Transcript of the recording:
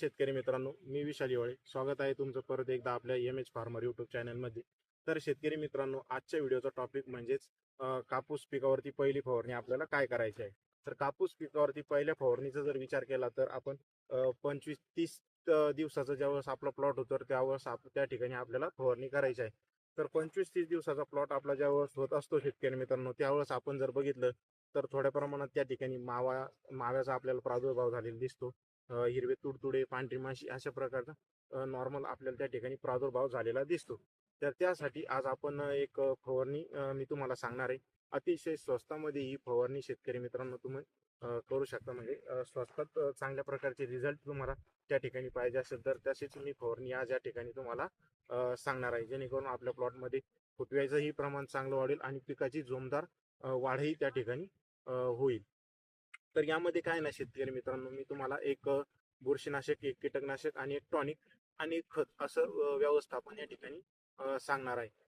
शेतकरी मित्रांनो मी विशाल येवळे. स्वागत आहे तुमचं परत एकदा आपल्या एम एच फार्मर युट्यूब चॅनलमध्ये तर शेतकरी मित्रांनो आजच्या व्हिडिओचा टॉपिक म्हणजेच कापूस पिकावरती पहिली फवारणी आपल्याला काय करायची आहे? तर कापूस पिकावरती पहिल्या फवारणीचा जर विचार केला तर आपण पंचवीस तीस दिवसाचा ज्यावेळेस आपला प्लॉट होतो त्यावेळेस आप त्या ठिकाणी आपल्याला फवारणी करायची आहे. तर पंचवीस तीस दिवसाचा प्लॉट आपला ज्यावेळेस होत असतो शेतकरी मित्रांनो त्यावेळेस आपण जर बघितलं तर थोड्या प्रमाणात त्या ठिकाणी मावा माव्याचा आपल्याला प्रादुर्भाव झालेला दिसतो. हिरवे तुडतुडे पांढरी माशी अशा प्रकारचा नॉर्मल आपल्याला त्या ठिकाणी प्रादुर्भाव झालेला दिसतो. तर त्यासाठी आज आपण एक फवारणी मी तुम्हाला सांगणार आहे. अतिशय स्वस्तामध्ये ही फवारणी शेतकरी मित्रांनो तुम्ही करू शकता. म्हणजे स्वस्तात चांगल्या प्रकारचे रिझल्ट तुम्हाला त्या ठिकाणी पाहिजे असेल तर तशीच मी फवारणी आज या ठिकाणी तुम्हाला सांगणार आहे. जेणेकरून आपल्या प्लॉटमध्ये फुटव्याचंही प्रमाण चांगलं वाढेल आणि पिकाची जोमदार वाढही त्या ठिकाणी होईल. तर यामध्ये काय ना शेतकरी मित्रांनो मी तुम्हाला एक बुरशीनाशक एक कीटकनाशक आणि एक टॉनिक आणि एक खत असं व्यवस्थापन या ठिकाणी सांगणार आहे.